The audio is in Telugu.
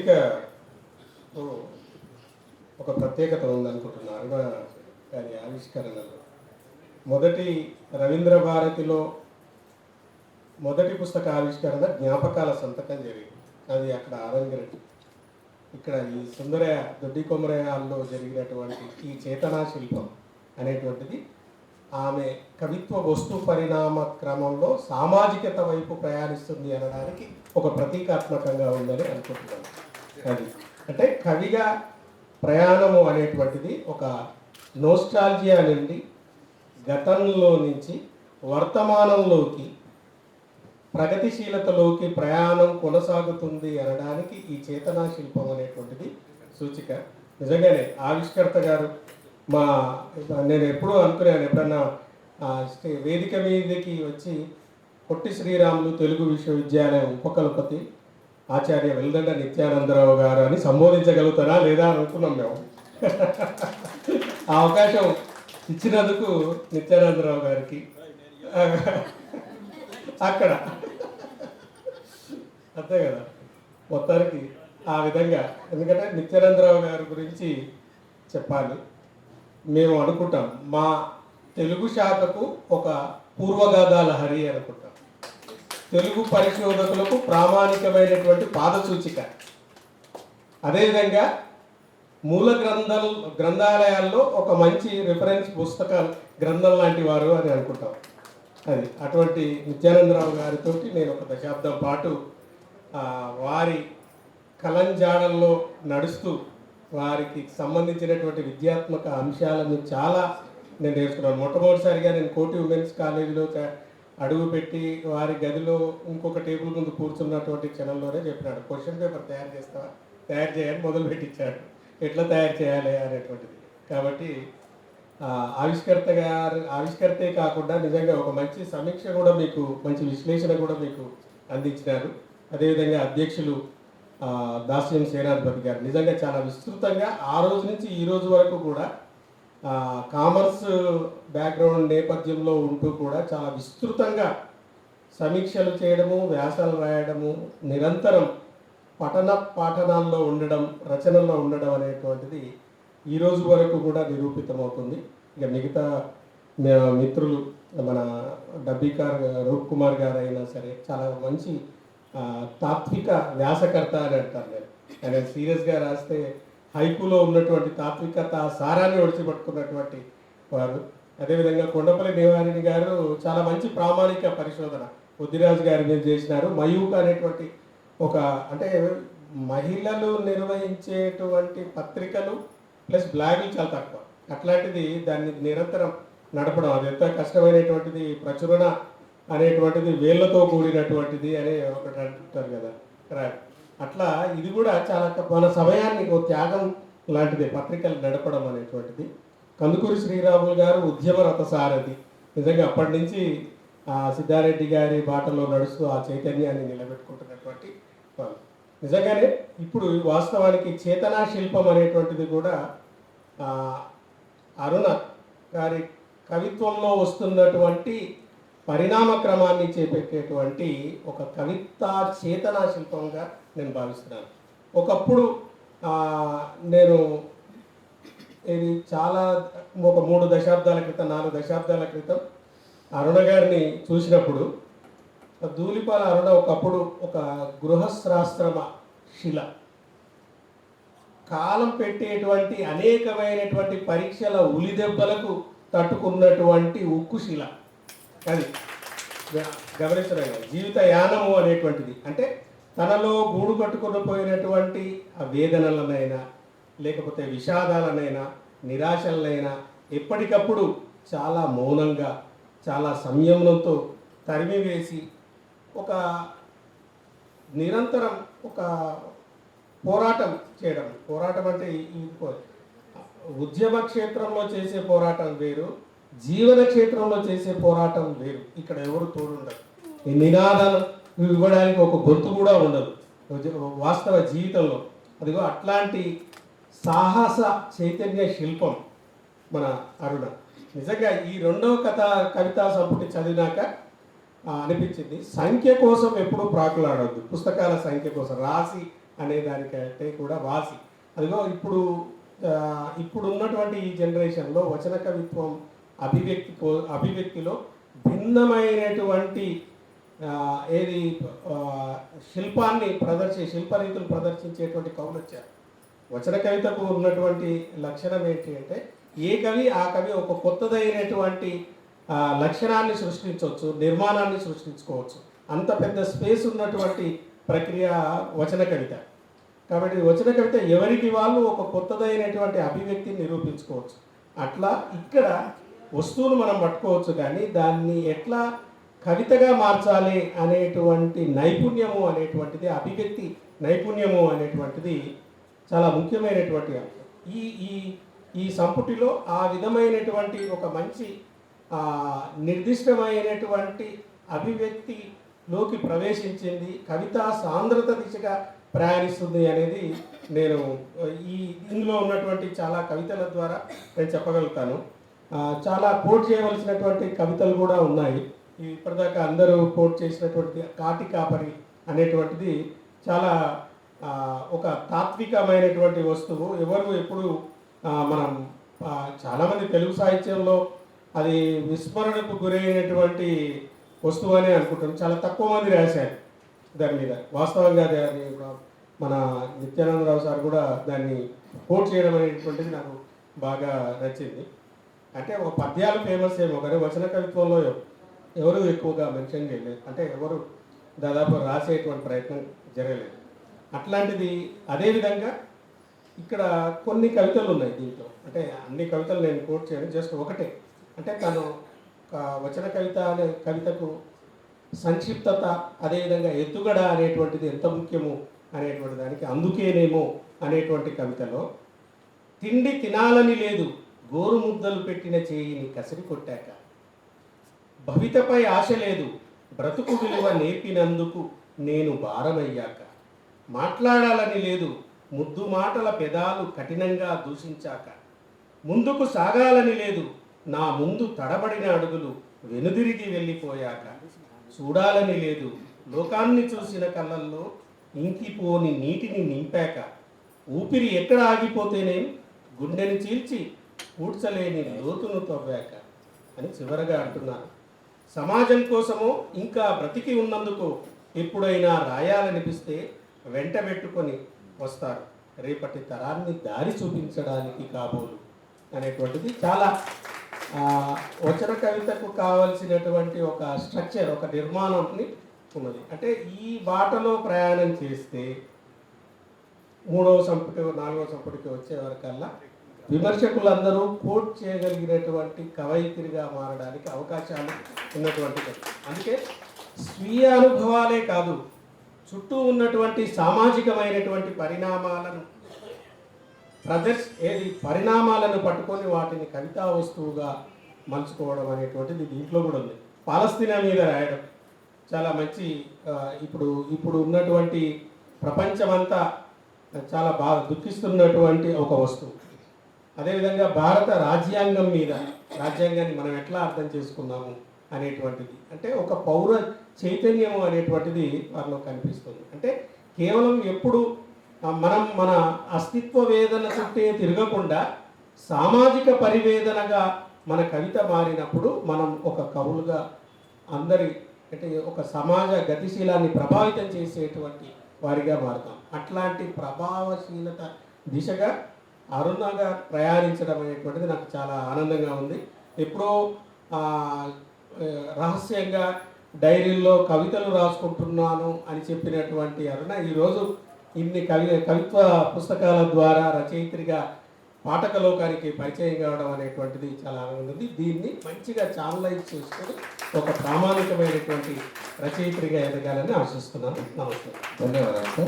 ఇక ఒక ప్రత్యేకత ఉందనుకుంటున్నా అరుణ గారి ఆవిష్కరణలో. మొదటి రవీంద్ర భారతిలో మొదటి పుస్తక ఆవిష్కరణ జ్ఞాపకాల సంతకం జరిగింది. అది అక్కడ ఆరంగరెడ్డి ఇక్కడ ఈ సుందరయ్య దొడ్డి కొమరయాల్లో జరిగినటువంటి ఈ చేతనా శిల్పం అనేటువంటిది ఆమె కవిత్వ వస్తు పరిణామ క్రమంలో సామాజికత వైపు ప్రయాణిస్తుంది అనడానికి ఒక ప్రతీకాత్మకంగా ఉందని అనుకుంటున్నాను. కవి. అంటే కవిగా ప్రయాణము అనేటువంటిది ఒక నోస్టాలజియా నుండి గతంలో నుంచి వర్తమానంలోకి ప్రగతిశీలతలోకి ప్రయాణం కొనసాగుతుంది అనడానికి ఈ చేతనా శిల్పం అనేటువంటిది సూచిక. నిజంగానే ఆవిష్కర్త గారు మా నేను ఎప్పుడూ అనుకున్నాను ఎప్పుడన్నా వేదిక మీదకి వచ్చి పొట్టి శ్రీరాములు తెలుగు విశ్వవిద్యాలయం ఉపకులపతి ఆచార్య వెల్దండ నిత్యానందరావు గారు అని సంబోధించగలుగుతారా లేదా అనుకున్నాం మేము. ఆ అవకాశం ఇచ్చినందుకు నిత్యానందరావు గారికి. అక్కడ. అంతే కదా. మొత్తానికి ఆ విధంగా. ఎందుకంటే నిత్యానందరావు గారి గురించి చెప్పాలి. మేము అనుకుంటాం. మా తెలుగు శాఖకు ఒక పూర్వగాథాల హరి అనుకుంటాం. తెలుగు పరిశోధకులకు ప్రామాణికమైనటువంటి పాదసూచిక. అదేవిధంగా మూల గ్రంథాల గ్రంథాలయాల్లో ఒక మంచి రిఫరెన్స్ పుస్తక గ్రంథం లాంటి వారు అని అనుకుంటాం. అది అటువంటి నిత్యానందరావు గారితో నేను ఒక దశాబ్దం పాటు వారి కలంజాడల్లో నడుస్తూ వారికి సంబంధించినటువంటి విద్యాత్మక అంశాలను చాలా నేను నేర్చుకున్నాను. మొట్టమొదటిసారిగా నేను కోటి ఉమెన్స్ కాలేజీలో అడుగు అడుగుపెట్టి వారి గదిలో ఇంకొక టేబుల్ ముందు కూర్చున్నటువంటి క్షణంలోనే చెప్పినాడు క్వశ్చన్ పేపర్ తయారు చేస్తా తయారు చేయని మొదలు పెట్టించాడు. ఎట్లా తయారు చేయాలి అనేటువంటిది. కాబట్టి ఆవిష్కర్త గారు ఆవిష్కర్తే కాకుండా నిజంగా ఒక మంచి సమీక్ష కూడా మీకు మంచి విశ్లేషణ కూడా మీకు అందించినారు. అదేవిధంగా అధ్యక్షులు దాస్యం సేనాధిపతి గారు నిజంగా చాలా విస్తృతంగా ఆ రోజు నుంచి ఈ రోజు వరకు కూడా కామర్స్ బ్యాక్గ్రౌండ్ నేపథ్యంలో ఉంటూ కూడా చాలా విస్తృతంగా సమీక్షలు చేయడము వ్యాసాలు రాయడము నిరంతరం పఠన పాఠనాల్లో ఉండడం రచనల్లో ఉండడం అనేటువంటిది ఈ రోజు వరకు కూడా నిరూపితమవుతుంది. ఇక మిగతా మిత్రులు మన డబ్బీకార్ రూప్ కుమార్ గారు అయినా సరే చాలా మంచి తాత్విక వ్యాసకర్త అని అంటారు. నేను ఆయన సీరియస్గా రాస్తే హైకులో ఉన్నటువంటి తాత్వికత సారాన్ని ఒడిచిపట్టుకున్నటువంటి వారు. అదేవిధంగా కొండపల్లి దేవారెడ్డి గారు చాలా మంచి ప్రామాణిక పరిశోధన. బుద్ధిరాజు గారి మీద చేసినారు. మయూక్ అనేటువంటి ఒక అంటే మహిళలు నిర్వహించేటువంటి పత్రికలు ప్లస్ బ్లాగులు చాలా తక్కువ. అట్లాంటిది దాన్ని నిరంతరం నడపడం. అది ఎంత కష్టమైనటువంటిది ప్రచురణ అనేటువంటిది వేళ్ళతో కూడినటువంటిది అని ఒకటి అంటుంటారు కదా. రైట్ అట్లా ఇది కూడా చాలా మన సమయాన్ని ఒక త్యాగం లాంటిది పత్రికలు నడపడం అనేటువంటిది. కందుకూరి శ్రీరాములు గారు ఉద్యమ రథసారథి. నిజంగా అప్పటి నుంచి ఆ సిద్ధారెడ్డి గారి బాటలో నడుస్తూ ఆ చైతన్యాన్ని నిలబెట్టుకుంటున్నటువంటి వాళ్ళు. నిజంగానే ఇప్పుడు వాస్తవానికి చేతనా శిల్పం అనేటువంటిది కూడా అరుణ గారి కవిత్వంలో వస్తున్నటువంటి పరిణామ క్రమాన్ని చేపెట్టేటువంటి ఒక కవిత చేతనా శిల్పంగా నేను భావిస్తున్నాను. ఒకప్పుడు నేను ఇది చాలా ఒక మూడు దశాబ్దాల క్రితం నాలుగు దశాబ్దాల క్రితం అరుణ గారిని చూసినప్పుడు ధూళిపాల అరుణ ఒకప్పుడు ఒక గృహశ్రాశ్రమ శిల. కాలం పెట్టేటువంటి అనేకమైనటువంటి పరీక్షల ఉలిదెబ్బలకు తట్టుకున్నటువంటి ఉక్కు శిల. అది. గమనించడం జీవిత యానము అనేటువంటిది. అంటే తనలో గూడు కట్టుకుని పోయినటువంటి ఆ వేదనలనైనా లేకపోతే విషాదాలనైనా నిరాశలనైనా ఎప్పటికప్పుడు చాలా మౌనంగా చాలా సంయమనంతో తరిమివేసి ఒక నిరంతరం ఒక పోరాటం చేయడం. పోరాటం అంటే ఉద్యమ క్షేత్రంలో చేసే పోరాటం వేరు. జీవన క్షేత్రంలో చేసే పోరాటం వేరు. ఇక్కడ ఎవరు తోడుండరు. ఈ నినాదాలు ఇవ్వడానికి ఒక గొంతు కూడా ఉండదు. వాస్తవ జీవితంలో అదిగో అట్లాంటి సాహస చైతన్య శిల్పం మన అరుణ. నిజంగా ఈ రెండవ కథ కవితా సంపుటి చదివినాక అనిపించింది. సంఖ్య కోసం ఎప్పుడూ ప్రాకులాడద్దు. పుస్తకాల సంఖ్య కోసం రాసి అనే దానికంటే కూడా వాసి. అదిగో ఇప్పుడు ఇప్పుడున్నటువంటి ఇప్పుడు ఉన్నటువంటి ఈ జనరేషన్లో వచన కవిత్వం అభివ్యక్తి అభివ్యక్తిలో భిన్నమైనటువంటి ఏది శిల్పాన్ని ప్రదర్శి శిల్పరీతులు ప్రదర్శించేటువంటి కవులు వచ్చారు. వచన కవితకు ఉన్నటువంటి లక్షణం ఏంటి అంటే ఏ కవి ఆ కవి ఒక కొత్తదైనటువంటి లక్షణాన్ని సృష్టించవచ్చు నిర్మాణాన్ని సృష్టించుకోవచ్చు. అంత పెద్ద స్పేస్ ఉన్నటువంటి ప్రక్రియ వచన కవిత. కాబట్టి వచన కవిత ఎవరికి వాళ్ళు ఒక కొత్తదైనటువంటి అభివ్యక్తిని నిరూపించుకోవచ్చు. అట్లా ఇక్కడ వస్తువును మనం పట్టుకోవచ్చు కానీ దాన్ని ఎట్లా కవితగా మార్చాలి అనేటువంటి నైపుణ్యము అనేటువంటిది అభివ్యక్తి నైపుణ్యము అనేటువంటిది చాలా ముఖ్యమైనటువంటి అంశం. ఈ ఈ ఈ సంపుటిలో ఆ విధమైనటువంటి ఒక మంచి నిర్దిష్టమైనటువంటి అభివ్యక్తిలోకి ప్రవేశించింది కవితా సాంద్రత దిశగా ప్రయాణిస్తుంది అనేది నేను ఈ ఇందులో ఉన్నటువంటి చాలా కవితల ద్వారా నేను చెప్పగలుగుతాను. చాలా కోట్ చేయవలసినటువంటి కవితలు కూడా ఉన్నాయి. ఇప్పటిదాకా అందరూ కోట్ చేసినటువంటి కాటి కాపరి అనేటువంటిది చాలా ఒక తాత్వికమైనటువంటి వస్తువు. ఎవరు ఎప్పుడు మనం చాలామంది తెలుగు సాహిత్యంలో అది విస్మరణకు గురైనటువంటి వస్తువు అని అనుకుంటాం. చాలా తక్కువ మంది రాశారు దాని మీద. వాస్తవంగా దాన్ని మన నిత్యానందరావు సార్ కూడా దాన్ని కోట్ చేయడం అనేటువంటిది నాకు బాగా నచ్చింది. అంటే ఒక పద్యాలు ఫేమస్ ఏమో కానీ వచన కవిత్వంలో ఎవరు ఎక్కువగా మెన్షన్ చేయలేదు. అంటే ఎవరు దాదాపు రాసేటువంటి ప్రయత్నం జరగలేదు. అట్లాంటిది అదేవిధంగా ఇక్కడ కొన్ని కవితలు ఉన్నాయి దీంట్లో. అంటే అన్ని కవితలు నేను కోట్ చేయను జస్ట్ ఒకటే. అంటే తను వచన కవిత అనే కవితకు సంక్షిప్తత అదేవిధంగా ఎత్తుగడ అనేటువంటిది ఎంత ముఖ్యము అనేటువంటి దానికి అందుకేనేమో అనేటువంటి కవితలో తిండి తినాలని లేదు గోరు ముద్దలు పెట్టిన చేయిని కసిరి కొట్టాక భవితపై ఆశ లేదు బ్రతుకు విలువ నేర్పినందుకు నేను భారమయ్యాక. మాట్లాడాలని లేదు ముద్దు మాటల పెదాలు కఠినంగా దూషించాక. ముందుకు సాగాలని లేదు నా ముందు తడబడిన అడుగులు వెనుదిరిగి వెళ్ళిపోయాక. చూడాలని లేదు లోకాన్ని చూసిన కళ్ళల్లో ఇంకిపోని నీటిని నింపాక. ఊపిరి ఎక్కడ ఆగిపోతేనే? గుండెని చీల్చి పూడ్చలేని లోతును తవ్వాక అని చివరగా అంటున్నారు. సమాజం కోసమో ఇంకా బ్రతికి ఉన్నందుకు ఎప్పుడైనా రాయాలనిపిస్తే వెంట పెట్టుకొని వస్తారు. రేపటి తరాన్ని దారి చూపించడానికి కాబోలు అనేటువంటిది చాలా వచన కవితకు కావలసినటువంటి ఒక స్ట్రక్చర్ ఒక నిర్మాణంని ఉన్నది. అంటే ఈ బాటలో ప్రయాణం చేస్తే మూడవ సంపుటి నాలుగవ సంపుటికి వచ్చే వరకల్లా విమర్శకులందరూ కోట్ చేయగలిగినటువంటి కవయిత్రిగా మారడానికి అవకాశాలు ఉన్నటువంటి అందుకే స్వీయ అనుభవాలే కాదు చుట్టూ ఉన్నటువంటి సామాజికమైనటువంటి పరిణామాలను ప్రదర్శ ఏది పరిణామాలను పట్టుకొని వాటిని కవితా వస్తువుగా మలుచుకోవడం అనేటువంటిది దీంట్లో కూడా ఉంది. పాలస్తీనా మీద రాయడం చాలా మంచి ఇప్పుడు ఇప్పుడు ఉన్నటువంటి ప్రపంచమంతా చాలా బాగా దుఃఖిస్తున్నటువంటి ఒక వస్తువు. అదేవిధంగా భారత రాజ్యాంగం మీద రాజ్యాంగాన్ని మనం ఎట్లా అర్థం చేసుకున్నాము అనేటువంటిది. అంటే ఒక పౌర చైతన్యము అనేటువంటిది వారిలో కనిపిస్తుంది. అంటే కేవలం ఎప్పుడు మనం మన అస్తిత్వ వేదన చుట్టే తిరగకుండా సామాజిక పరివేదనగా మన కవిత మారినప్పుడు మనం ఒక కవులుగా అందరి అంటే ఒక సమాజ గతిశీలాన్ని ప్రభావితం చేసేటువంటి వారిగా మారుతాం. అట్లాంటి ప్రభావశీలత దిశగా అరుణగా ప్రయాణించడం అనేటువంటిది నాకు చాలా ఆనందంగా ఉంది. ఎప్పుడో రహస్యంగా డైరీల్లో కవితలు రాసుకుంటున్నాను అని చెప్పినటువంటి అరుణ ఈరోజు ఇన్ని కవి కవిత్వ పుస్తకాల ద్వారా రచయిత్రిగా పాఠక లోకానికి పరిచయం కావడం అనేటువంటిది చాలా ఆనందం ఉంది. దీన్ని మంచిగా ఛానలైజ్ చేసుకొని ఒక ప్రామాణికమైనటువంటి రచయిత్రిగా ఎదగాలని ఆశిస్తున్నాను. నమస్తే ధన్యవాదాలు సార్.